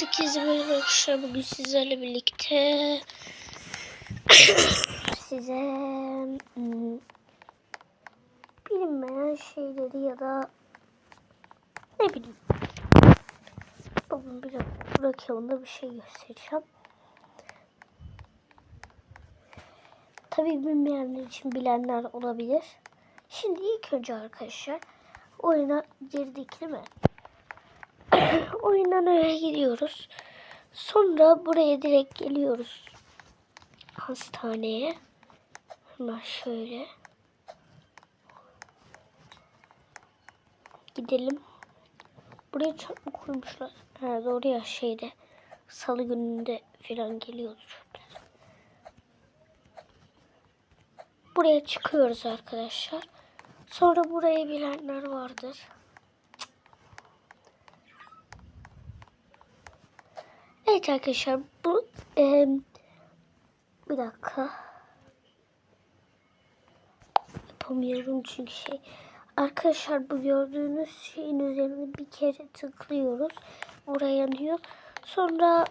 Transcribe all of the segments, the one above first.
Herkese merhaba arkadaşlar. Bugün sizlerle birlikte size hmm, bilinmeyen şeyleri ya da ne bileyim bugün bir bırakalımda bir şey göstereceğim. Tabii bilmeyenler için bilenler olabilir. Şimdi ilk önce arkadaşlar oyuna girdik değil mi? Oyundan öyle gidiyoruz. Sonra buraya direkt geliyoruz. Hastaneye. Hemen şöyle. Gidelim. Buraya çöp mü koymuşlar? Ha, doğru ya şeyde. Salı gününde falan geliyordu çöpler. Buraya çıkıyoruz arkadaşlar. Sonra buraya bilenler vardır. Evet arkadaşlar bu e, bir dakika. Yapamıyorum çünkü şey. Arkadaşlar bu gördüğünüz şeyin üzerine bir kere tıklıyoruz. Oraya yanıyor sonra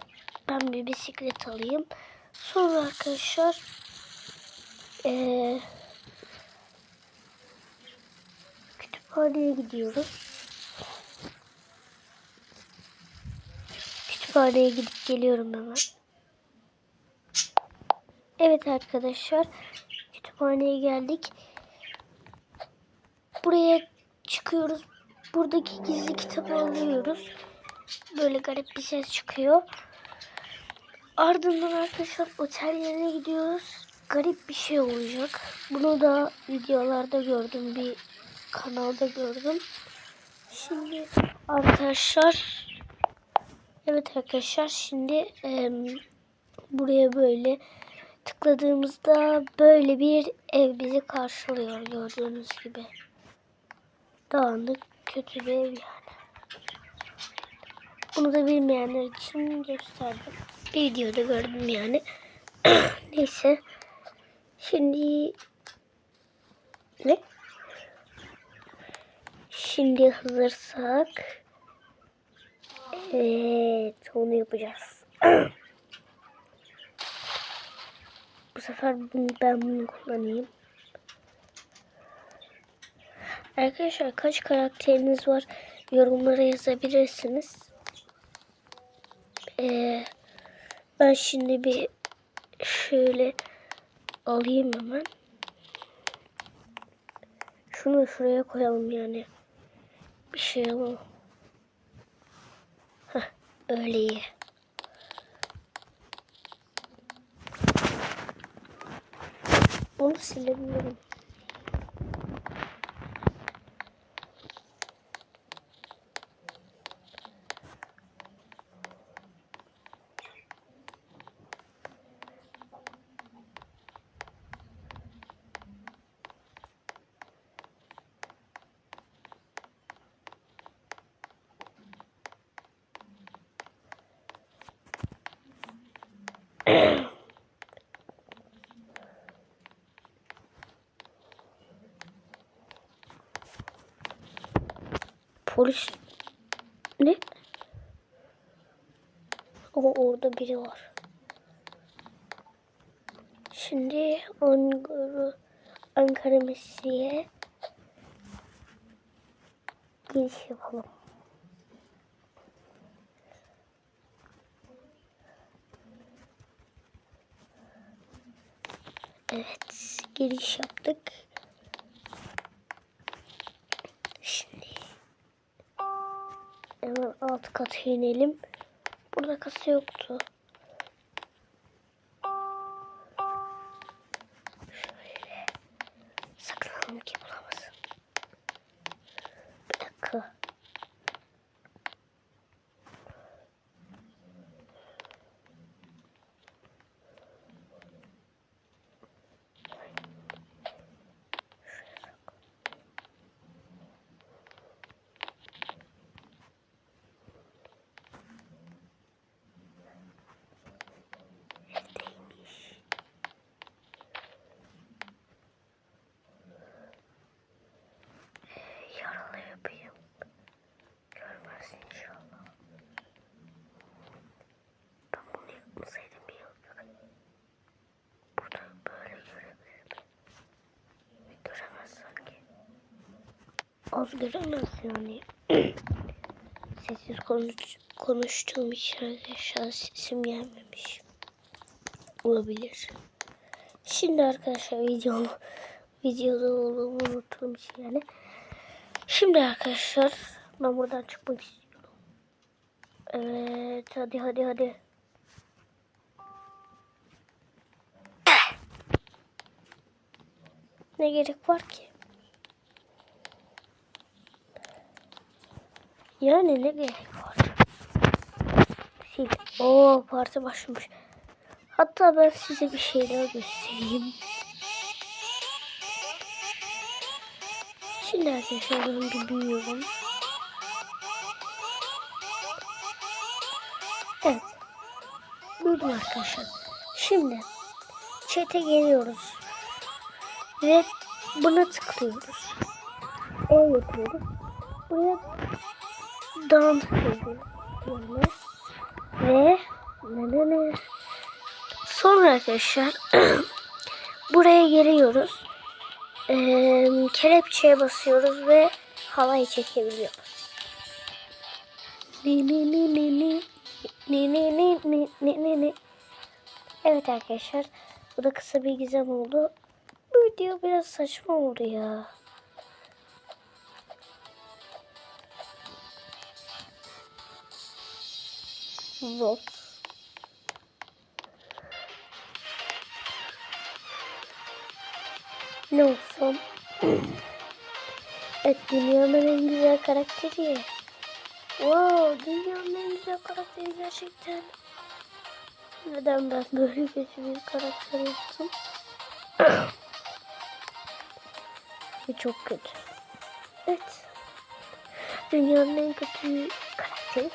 ben bir bisiklet alayım. Sonra arkadaşlar e, kütüphaneye gidiyoruz Kütüphaneye gidip geliyorum hemen. Evet arkadaşlar. Kütüphaneye geldik. Buraya çıkıyoruz. Buradaki gizli kitabı alıyoruz. Böyle garip bir ses çıkıyor. Ardından arkadaşlar otel yerine gidiyoruz. Garip bir şey olacak. Bunu da videolarda gördüm. Bir kanalda gördüm. Şimdi arkadaşlar Evet arkadaşlar şimdi e, buraya böyle tıkladığımızda böyle bir ev bizi karşılıyor gördüğünüz gibi. Dağınık kötü bir ev yani. Bunu da bilmeyenler için gösterdim. Videoda gördüm yani. Neyse. Şimdi ne? Şimdi hazırsak Evet, onu yapacağız. Bu sefer bunu, ben bunu kullanayım. Arkadaşlar kaç karakteriniz var yorumlara yazabilirsiniz. Ee, ben şimdi bir şöyle alayım hemen. Şunu şuraya koyalım yani. Bir şey alalım. Öyle iyi. Bunu silebilirim. Polis ne? Ama orada biri var. Şimdi Ankara, Ankara Mesleğe giriş yapalım. Evet, giriş yaptık. Hemen alt kata inelim. Burada kasa yoktu. Şöyle saklanalım ki bulamasın. Bir dakika. Az göremez yani. Sessiz konuş, konuştuğum için arkadaşlar sesim gelmemiş. Olabilir. Şimdi arkadaşlar video videoda olduğumu unuttuğum için yani. Şimdi arkadaşlar ben buradan çıkmak istiyorum. Evet hadi hadi hadi. Ne gerek var ki? Yani ne gerek var? Sil. Oo parti başlamış. Hatta ben size bir şeyler göstereyim. Şimdi arkadaşlar ben bir büyüyorum. Evet. Büyüdüm arkadaşlar. Şimdi chat'e geliyoruz. Ve buna tıklıyoruz. E yapıyoruz. Buraya dans ediyoruz. Ve ne ne ne. Sonra arkadaşlar buraya geliyoruz. Ee, kelepçeye basıyoruz ve havayı çekebiliyoruz. Ni ni ni ni ni ni ni ni ni ni ni ni. Evet arkadaşlar bu da kısa bir gizem oldu. Bu video biraz saçma oldu ya. Zor. Ne olsam? evet dünyanın en güzel karakteri. Wow dünyanın en güzel karakteri gerçekten. Neden ben böyle kötü bir karakter yaptım? Bu çok kötü. Evet. Dünyanın en kötü karakteri.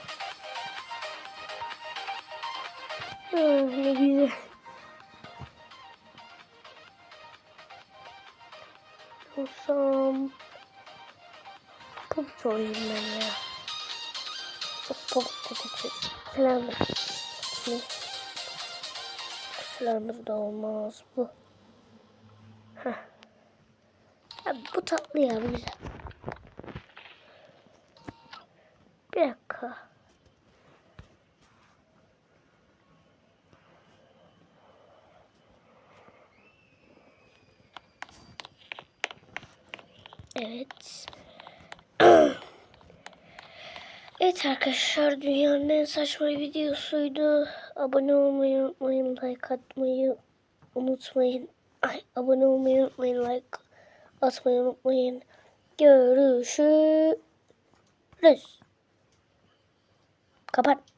Ne güzel. Olsam. Pop olayım ben ya. Çok pop. Slammer. Ne? Slammer da olmaz bu. Heh. Ya bu tatlı ya güzel. Bir dakika. Evet. evet arkadaşlar dünyanın en saçma videosuydu. Abone olmayı unutmayın, like atmayı unutmayın. Ay, abone olmayı unutmayın, like atmayı unutmayın. Görüşürüz. Kapat.